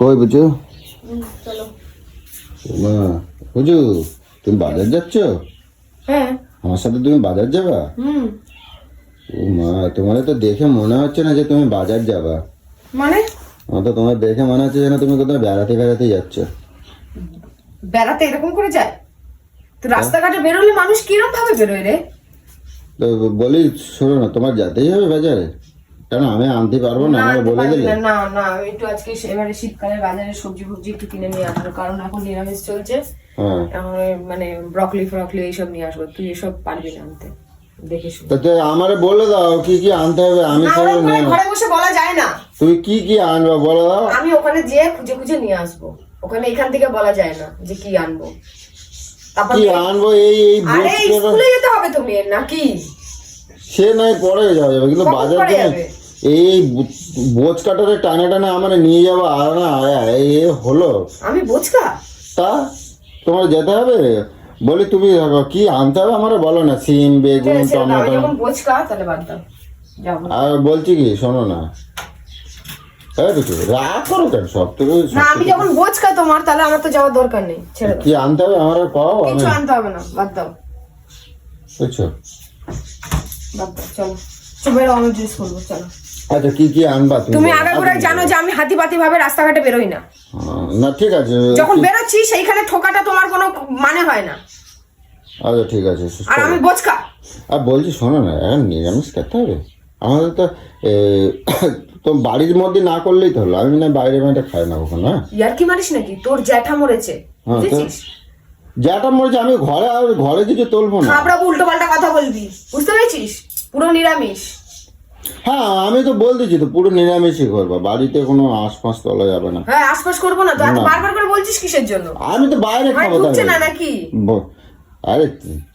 কই বুঝু? চলো। মা বুঝু তুমি বাজার যাচ্ছ? হ্যাঁ। আমার সাথে তুমি বাজার যাবা? হুম। ও মা তোমার তো দেখে মনে হচ্ছে না যে তুমি বাজার যাবা। মানে? আমার তো তোমার দেখে মনে হচ্ছে যেন তুমি কোথাও বেড়াতে বেড়াতে যাচ্ছ। বেড়াতে এরকম করে যায়? তো রাস্তাঘাটে বেরোলে মানুষ কিরম ভাবে বেরোয় রে? তো বলি শোনো না তোমার যেতেই হবে বাজারে। কেন? আমি আনতে পারব না আমাকে বলে দিলে। না, না আমি একটু আজকে এবারে শীতকালে বাজারে সবজি ফবজি একটু কিনে নিয়ে আসব কারণ এখন নিরামিষ চলছে। হ্যাঁ। মানে ব্রকলি ফ্রকলি এইসব নিয়ে আসব তুই এসব পারবি না আনতে আমারে বলে দাও কি কি আনতে হবে আমি নিয়ে ঘরে বসে বলা যায় না। তুমি কি কি আনবা বলে দাও। আমি ওখানে যেয়ে খুঁজে খুঁজে নিয়ে আসব। ওখানে এখান থেকে বলা যায় না যে কি আনব। কি আনব এই এই আরে স্কুলে যেতে হবে তুমি নাকি? সে নাই পরে যাওয়া যাবে কিন্তু বাজার থেকে? এই বো- বোঝ কাটারে টানে টানে আমার নিয়ে যাব আর না এ হলো। আমি বোঝকা তা তোমার যেতে হবে? বলি তুমি কি আনতে হবে আমার বলো না সিম বেগুন টমেটো। যখন তাহলে বাদ দাও। আর বলছি কি শোনো না। রাগ করো কেন সব থেকে না আমি যখন বোঝকা তোমার তাহলে আমার তো যাওয়ার দরকার নেই ছেড়ে কি আনতে হবে আমার কও? কিছু আনতে হবে না বাদ দাও। বুঝছ? বাদ দাও চলো। চলো আমি ড্রেস করব চলো। আচ্ছা কি কি আনবা তুমি? আগে করে জানো যে আমি হাতি পাতি ভাবে রাস্তাঘাটে বেরোই না। না ঠিক আছে। যখন বেরোচ্ছি সেইখানে ঠোকাটা তোমার কোনো মানে হয় না। আচ্ছা ঠিক আছে আর আমি বোঝকা আর বলছি শোনো না এখন নিরামিষ খেতে হবে। আমাদের তো তো বাড়ির মধ্যে না করলেই তো হলো। আমি না বাইরে বাইরে খাই না কখন হ্যাঁ? ইয়ার কি মারিস নাকি? তোর জ্যাঠা মরেছে। হ্যাঁ, বুঝেছিস? যেটা আমি ঘরে আর ঘরে কিছু তুলবো না। খাবড়াবো উল্টো পাল্টা কথা বলবি। বুঝতে পেরেছিস? পুরো নিরামিষ। হ্যাঁ আমি তো বলতেছি তো পুরো নিরামিষই করব। বাড়িতে কোনো আশপাশ তোলা যাবে না। হ্যাঁ আশপাশ করব না। তো এত বারবার করে বলছিস কিসের জন্য? আমি তো বাইরে মানে খাব না নাকি? আরে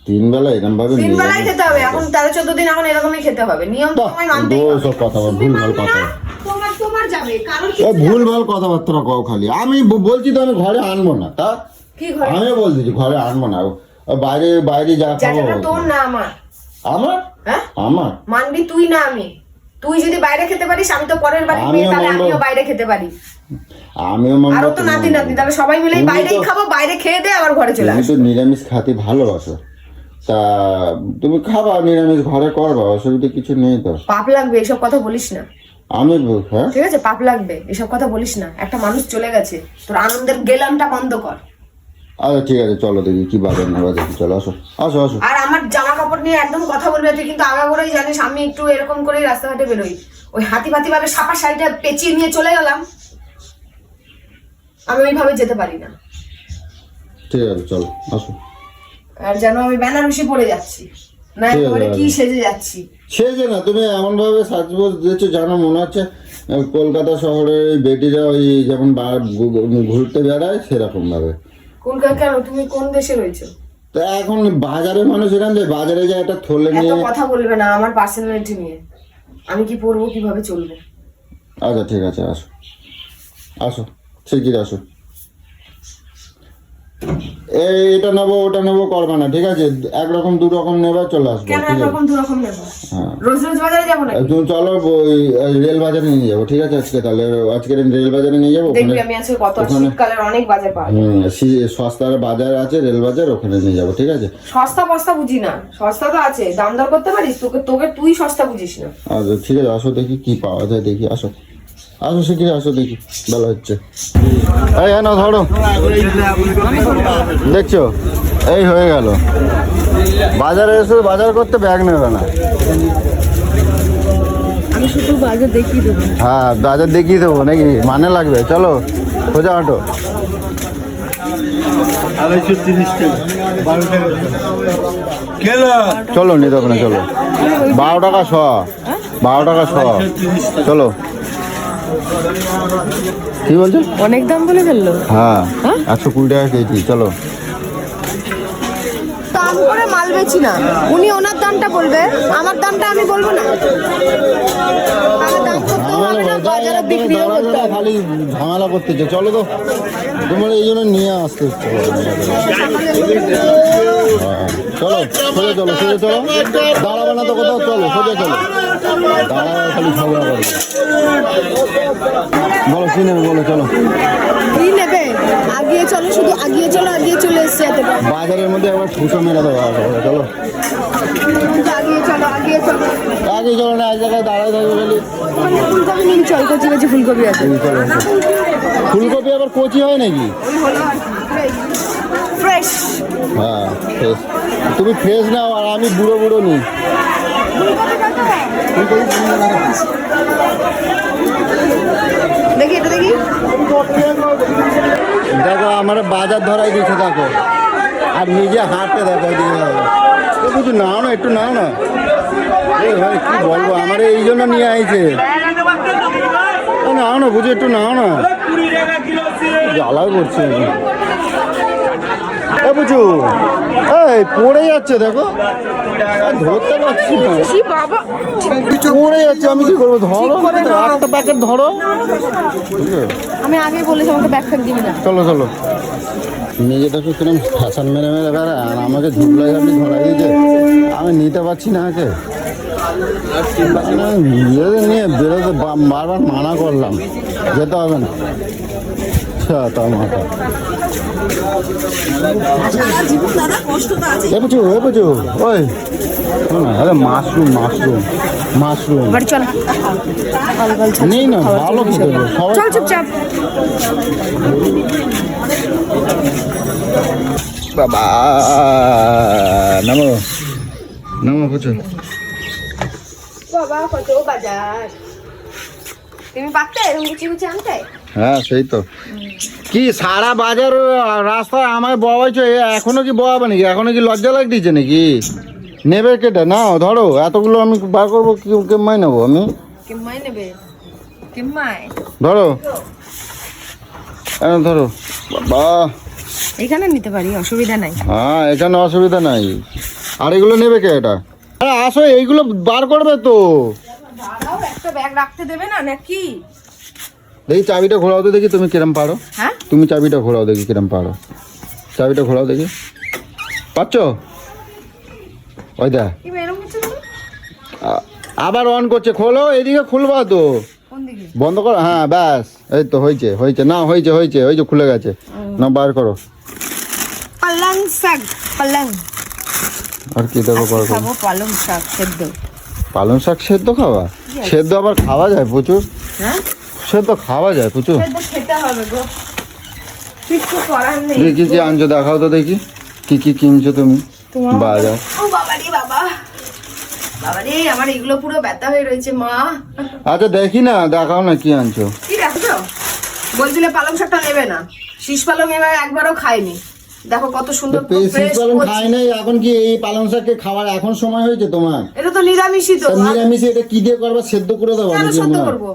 তিন বেলা এরকম ভাবে তিন নিরামিষ খেতে হবে। এখন তেরো চোদ্দ দিন এখন এরকমই খেতে হবে। নিয়ম তোমায় হবে। কথা বল, ভুল ভালো কথা। তোমার তোমার যাবে। কারণ ও ভুল ভালো কথাবার্তা কও খালি। আমি বলছি তো আমি ঘরে আনব না তা? কি ঘরে? আমিও বলতেছি ঘরে আনব না। বাইরে বাইরে যা খাব। তোর না আমার। আমার? হ্যাঁ? আমার? মানবি তুই না আমি। তুই যদি বাইরে খেতে পারিস আমি তো পরের বাড়ি মেয়ে তাহলে আমিও বাইরে খেতে পারি। আমিও মানবো আরও তো নাতি নাতি তাহলে সবাই মিলে বাইরেই খাব বাইরে খেয়ে দে আবার ঘরে চলে তো নিরামিষ খাতে ভালোবাসো। তা তুমি খাবা নিরামিষ ঘরে করবা অসুবিধা কিছু নেই তো। পাপ লাগবে এসব কথা বলিস না। আমি হ্যাঁ? ঠিক আছে পাপ লাগবে এসব কথা বলিস না। একটা মানুষ চলে গেছে তোর আনন্দের গেলামটা বন্ধ কর। আচ্ছা ঠিক আছে চলো দেখি কি বাজার নেবা দেখি চলো আসো। আসো আসো। আর আমার জামা নিয়ে একদম কথা বলবি তুই কিন্তু আগাগোড়াই জানিস আমি একটু এরকম করেই রাস্তাঘাটে বেরোই। ওই হাতি পাতি ভাবে সাপা শাড়িটা পেঁচিয়ে নিয়ে চলে গেলাম। আমি ওইভাবে যেতে পারি না। ঠিক আছে চলো আসো। আর যেন আমি বেনারসি পরে যাচ্ছি। না একেবারে কি সেজে যাচ্ছি। সে যে না তুমি এমন ভাবে সাজগোজ দিয়েছ জানো মনে হচ্ছে কলকাতা শহরের বেটিরা ওই যেমন ঘুরতে বেড়ায় সেরকম ভাবে কলকাতা কেন তুমি কোন দেশে রয়েছো? তা এখন বাজারে মানুষ এরকম যে বাজারে যায় একটা থলে নিয়ে কথা বলবে না আমার পার্সোনালিটি নিয়ে। আমি কি পরবো কীভাবে চলবো? আচ্ছা ঠিক আছে আসো। আসো শিগগির আসো। এই এটা নেব ওটা নেব করবে না ঠিক আছে? একরকম দু রকম নেবে চলে আসব কেন একরকম দু রকম নেব? হ্যাঁ। রোজ রোজ বাজারে যাব না তুমি চলো ওই ওই রেল বাজারে নিয়ে যাব ঠিক আছে আজকে? তাহলে আজকে রেল বাজারে নিয়ে যাব? দেখবি ওখানে আমি আজকে কত ওখানে- শীতকালের অনেক বাজার পাওয়া যায়। সস্তার বাজার আছে রেল বাজার ওখানে নিয়ে যাব ঠিক আছে? সস্তা বস্তা বুঝি না। সস্তা তো আছে দাম দর করতে পারিস? তোকে তোকে তুই সস্তা বুঝিস না। আচ্ছা ঠিক আছে আসো দেখি কি পাওয়া যায় দেখি আসো। আসো শিগগিরি আসো দেখি ভালো হচ্ছে। এই হ্যাঁ না ধরো। দেখছ? এই হয়ে গেল। বাজারে এসে বাজার করতে ব্যাগ নেবে না। হ্যাঁ বাজার দেখিয়ে দেবো নাকি? মানে লাগবে। চলো সোজা হাঁটো। চলো নিতে হবে না চলো। বারো টাকা শ। বারো টাকা শ। চলো। কি বলছো? অনেক দাম বলে ফেলল। হ্যাঁ একশো কুড়ি টাকা কেজি চলো। দাম করে মাল বেচি না। উনি ওনার দামটা বলবে আমার দামটা আমি বলব না। তাহলে দাম করতেও হবে না বাজারে বিক্রিও করতে খালি ঝামেলা করতেছে চলো তো তোমার এই জন্য নিয়ে আসতে হ্যাঁ, চলো সোজা চলো সোজা চলো। দাঁড়াবে না তো কোথাও চলো সোজা চলো। দাঁড়ায় খালি ঝগড়া বলো কি নেবে বলো চলো। কি নেবে? আগিয়ে চলো শুধু আগিয়ে চলো আগিয়ে চলে এসছে বাজারের মধ্যে একবার ঠুসো মেরে দেবো চলো। আগিয়ে চলো আগিয়ে চলো। আগে চলো না এক জায়গায় দাঁড়ায় থাকবে খালি। ফুলকপি নিন চল কচি কচি ফুলকপি আছে। ফুলকপি আবার কচি হয় নাকি? ফ্রেশ হ্যাঁ ফ্রেশ তুমি ফ্রেশ নাও আর আমি বুড়ো বুড়ো নিই দেখি আমার বাজার ধরাই দিচ্ছে দেখো। আর নিজে হাঁটতে দেখো কিছু নাও না, একটু নাও না। ভাই, কি বলব, আমার এই জন্য নিয়ে আইছে। নাও না, বুঝি একটু নাও না। জ্বালাও করছে। এ বুঝু এই পড়ে যাচ্ছে দেখো। ধরতে পারছি না। বাবা। পড়ে যাচ্ছে আমি কি করব? ধরো একটা প্যাকেট ধরো। আমি আগে বলেছি আমাকে ব্যাগ ফ্যাগ দিবি না। চলো চলো। নিজেটাকে কিরম ফ্যাশন মেরে মেরে বেড়া আর আমাকে ঝুবলাই গাড়ি ধরা দিয়েছে আমি নিতে পারছি না আগে। নিজেদের নিয়ে বেরোতে বারবার মানা করলাম যেতে হবে না। আচ্ছা তা মাথা এ পুচু এ পুচু ওই। আরে মাশরুম মাশরুম মাশরুম। বাড়ি চল। নেই না ভালো খেতে হবে। সবাই চল চুপচাপ। বাবা নামো নামো পুচু বাবা কত বাজার। তুমি পারতে এরকম কুচি কুচি আনতে? হ্যাঁ সেই তো। কি সারা বাজার রাস্তায় আমায় বয়াইছো এ এখনও কি বয়াবে নাকি? এখনও কি লজ্জা লাগতেছে নাকি? নেবে কেটে নাও ধরো এতগুলো আমি বার করব কি কেমাই নেব আমি? কিম্মাই নেবে? কিম্মাই ধরো। হ্যাঁ ধরো। বাবা। এখানে নিতে পারি অসুবিধা নাই। হ্যাঁ এখানে অসুবিধা নাই। আর এগুলো নেবে কে এটা? আরে আসো এইগুলো বার করবে তো। একটা ব্যাগ রাখতে দেবে না নাকি? দেখি চাবিটা ঘোরাও তো দেখি তুমি কিরম পারো? হ্যাঁ? তুমি চাবিটা ঘোরাও দেখি কিরম পারো। চাবিটা ঘোরাও দেখি। পাচ্ছ? ওই দা আবার অন করছে। খোলো এদিকে খুলবা তো। কোন দিকে? বন্ধ করো। হ্যাঁ ব্যাস। এই তো হয়েছে হয়েছে। না হয়েছে হয়েছে হয়েছে খুলে গেছে। না বার করো। পালং শাক পালং। আর কি দেবো বার করো পালং শাক সেদ্ধ। পালং শাক সেদ্ধ খাওয়া সেদ্ধ আবার খাওয়া যায় প্রচুর? হ্যাঁ? সেদ্ধ খাওয়া যায় প্রচুর সেদ্ধ খেতে হবে গো। কিছু করার নেই। দেখি কি আনছো দেখাও তো দেখি। কি কি কিনছো তুমি? বাজার। ও বাবা রে বাবা। বাবা রে আমার এগুলো পুরো ব্যথা হয়ে রয়েছে মা। আচ্ছা দেখি না দেখাও না কি আনছো। কি দেখছ? বলছিলে পালং শাকটা নেবে না। শীষ পালং এবার একবারও খাইনি দেখো কত সুন্দর পালং কচি। খাই নাই এখন কি এই পালং শাককে খাওয়ার এখন সময় হয়েছে তোমার? এটা তো নিরামিষই তো তা এটা কি দিয়ে করবা? সেদ্ধ করে দেবো সেদ্ধ করব?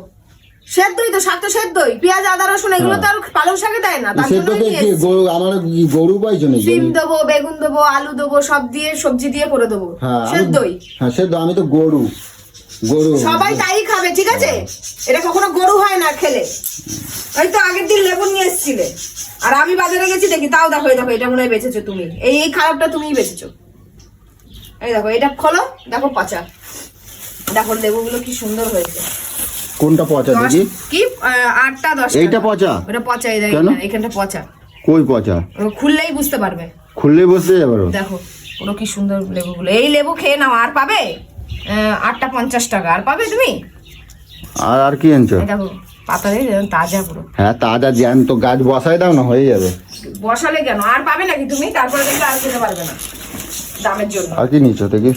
সেদ্ধই তো শাক তো সেদ্ধই। পেঁয়াজ আদা রসুন এগুলো তো আর পালং শাকে দেয় না তার সেদ্ধ জন্যই কে নিয়ে কি এসেছি। গরু আমার গরু পাইছো নাকি? সিম দেবো বেগুন দেবো আলু দেবো সব দিয়ে সবজি দিয়ে করে দেবো। হ্যাঁ সেদ্ধই। হ্যাঁ সেদ্ধ আমি তো গরু গরু। সবাই তাই খাবে ঠিক আছে? এটা কখনো গরু হয় না খেলে। ওই তো আগের দিন লেবু নিয়ে এসেছিলে। আর আমি বাজারে গেছি দেখি তাও দেখো দেখো এটা মনে হয় বেঁচেছো তুমি। এই এই খারাপটা তুমিই বেঁচেছো। এই দেখো এটা খোলো দেখো পচা। দেখো লেবুগুলো কি সুন্দর হয়েছে। কোনটা পচা দেখি? কি আটটা দশ এইটা পচা? ওটা পচা এই দেখো কেন? এখানটা পচা। কই পচা? খুললেই বুঝতে পারবে। খুললেই বসতে যাবে দেখো পুরো কি সুন্দর লেবুগুলো। এই লেবু খেয়ে নাও আর পাবে? আটটা পঞ্চাশ টাকা। আর পাবে তুমি? আর আর কি আনছো দেখো পাতা দিয়ে তাজা পুরো। হ্যাঁ তাজা জ্যাম তো গাছ বসাই দাও না হয়ে যাবে। বসালে কেন? আর পাবে নাকি তুমি? তারপরে দেখলে আর খেতে পারবে না দামের জন্য। আর কি নিচ্ছ দেখি।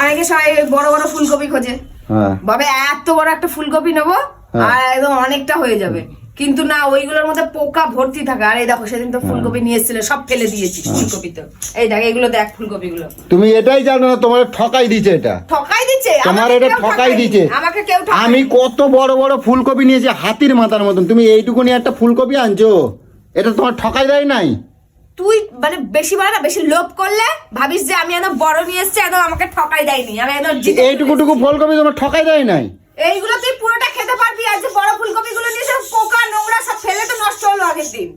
অনেকে সবাই বড় বড় ফুলকপি খোঁজে। হ্যাঁ। ভাবে এত বড় একটা ফুলকপি নেব হ্যাঁ। আর একদম অনেকটা হয়ে যাবে। কিন্তু না ওইগুলোর মধ্যে পোকা ভর্তি থাকে। আর এই দেখো সেদিন তো ফুলকপি নিয়ে এসেছিলে সব ফেলে দিয়েছি হ্যাঁ। ফুলকপি তো এই দেখ এগুলো দেখ ফুলকপি গুলো তুমি এটাই জানো না তোমার ঠকাই দিচ্ছে এটা। ঠকাই দিচ্ছে? তোমার এটা ঠকাই। দিচ্ছে। আমাকে কেউ আমি কত বড় বড় ফুলকপি নিয়েছি হাতির মাথার মতন। তুমি এইটুকুনি একটা ফুলকপি আনছো এটা তোমার ঠকাই দেয় নাই? তুই মানে বেশি না বেশি লোভ করলে ভাবিস যে আমি এত বড় নিয়ে এসেছি একদম আমাকে ঠকাই দেয়নি আমি একদম জিতে এইটুকুটুকু ফুলকপি তোমার ঠকাই দেয় নাই? এইগুলো তুই পুরোটা খেতে পারবি আর যে বড় ফুলকপি গুলো নিয়ে এসে পোকা নোংরা সব ফেলে তো নষ্ট হলো আগের দিন।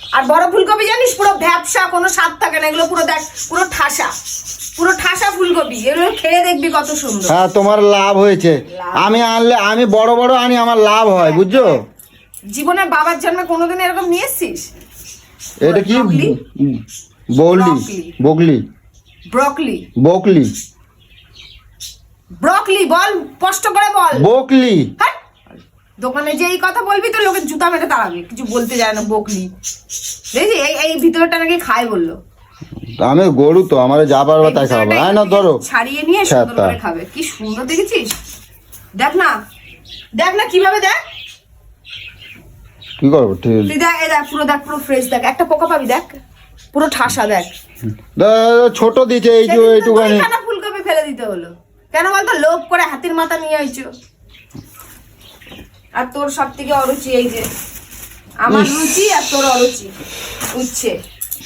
আর বড় ফুলকপি জানিস পুরো ভ্যাপসা কোনো স্বাদ থাকে না এগুলো পুরো দেখ পুরো ঠাসা। পুরো ঠাসা ফুলকপি এগুলো খেয়ে দেখবি কত সুন্দর। হ্যাঁ তোমার লাভ হয়েছে। আমি আনলে আমি বড় বড় আনি আমার লাভ হয় বুঝছ? জীবনে বাবার জন্মে কোনোদিন এরকম নিয়ে এসছিস? এটা কি? বৌলি বগলি ব্রকলি। বকলি ব্রকলি। বল স্পষ্ট করে বল। বকলি দোকানে যে এই কথা বলবি তো লোকের জুতা মেরে তাড়াবে। কিছু বলতে যায় না বকলি দেখি এই এই ভিতরটা নাকি খায় বলল। আমি গরু তো আমার যা পারবে তাই খাব ভিতরটা হ্যাঁ না ধরো। ছাড়িয়ে নিয়ে সুন্দর করে খাবে। কি সুন্দর দেখেছিস? দেখ না। দেখ না কীভাবে দেখ? কি করব? ঠিক তুই দেখ এই দেখ পুরো দেখ পুরো ফ্রেশ দেখ। একটা পোকা পাবি দেখ। পুরো ঠাসা দেখ। ছোট দিচ্ছে এই যে এইটুখানি। দুইখানা ফুলকপি ফেলে দিতে হলো। কেন বলতো? লোভ করে হাতির মাথা নিয়ে আইছো। আর তোর সব থেকে অরুচি এই যে। আমার রুচি আর তোর অরুচি। উচ্ছে।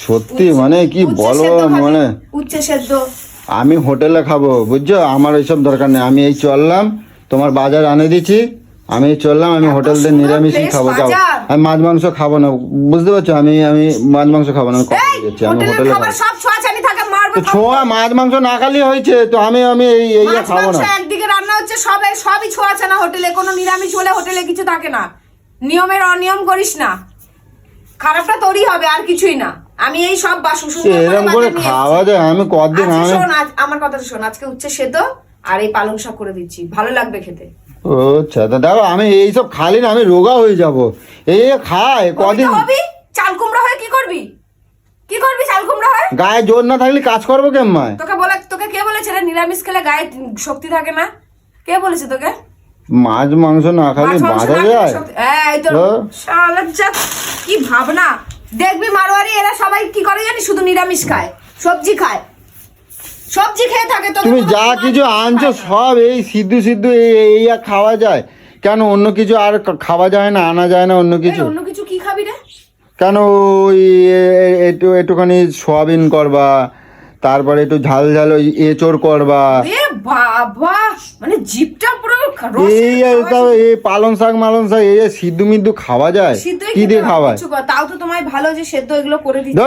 সত্যি মানে কি খাবি? মানে? উচ্ছে সেদ্ধ। আমি হোটেলে খাব বুঝছ? আমার এইসব দরকার নেই। আমি এই চললাম তোমার বাজার আনে দিচ্ছি। আমি চললাম আমি হোটেল দিয়ে নিরামিষই খাব যাও। আমি মাছ মাংস খাব না। বুঝতে পারছ? আমি আমি মাছ মাংস খাব না আমি আমি হোটেলে খাব সব ছোঁয়াছানি থাকে মারবো ছোঁয়া মাছ মাংস না খালি হয়েছে তো আমি আমি এই এই খাব না। একদিকে রান্না হচ্ছে সবে সবই ছোঁয়াছে না হোটেলে কোনো নিরামিষ বলে হোটেলে কিছু থাকে না। নিয়মের অনিয়ম করিস না। খারাপটা তোরই হবে আর কিছুই না। আমি এই সব বাসু এরকম করে খাওয়া যায় আমি কদিন আমি শোন আজ আমার কথাটা শোন আজকে উচ্ছে সেদ্ধ আর এই পালং শাক করে দিচ্ছি। ভালো লাগবে খেতে। ও আচ্ছা তা দেখো আমি এইসব খালি না আমি রোগা হয়ে যাব। এই খায় কদিন চাল কুমড়া হয়ে কি করবি? কি করবি চাল কুমড়া হয়ে? গায়ে জোর না থাকলে কাজ করব কেমন তোকে বলে তোকে কে বলেছে রে নিরামিষ খেলে গায়ে শক্তি থাকে না? কে বলেছে তোকে? মাছ মাংস না খালি বাঁধা যায়। হ্যাঁ, এই তো হ্যাঁ। শালার জাত, কি ভাবনা? দেখবি মারোয়ারি এরা সবাই কি করে জানি শুধু নিরামিষ খায় সবজি খায়। সবজি খেয়ে থাকে তুমি যা কিছু আনছো সব এই সিদ্ধু সিদ্ধু এই আর খাওয়া যায়। কেন অন্য কিছু আর খাওয়া যায় না আনা যায় না অন্য কিছু? অন্য কিছু কি খাবি রে? কেন ওই একটু একটুখানি সোয়াবিন করবা তারপরে একটু ঝাল ঝাল ওই এঁচড় করবা। এ বাবা মানে জিপটা পুরো এই পালং শাক মালং শাক এই সিদ্ধু মিদ্ধু খাওয়া যায় কি দিয়ে খাওয়ায় তাও তো তোমায় ভালো যে সেদ্ধ এগুলো করে দিচ্ছি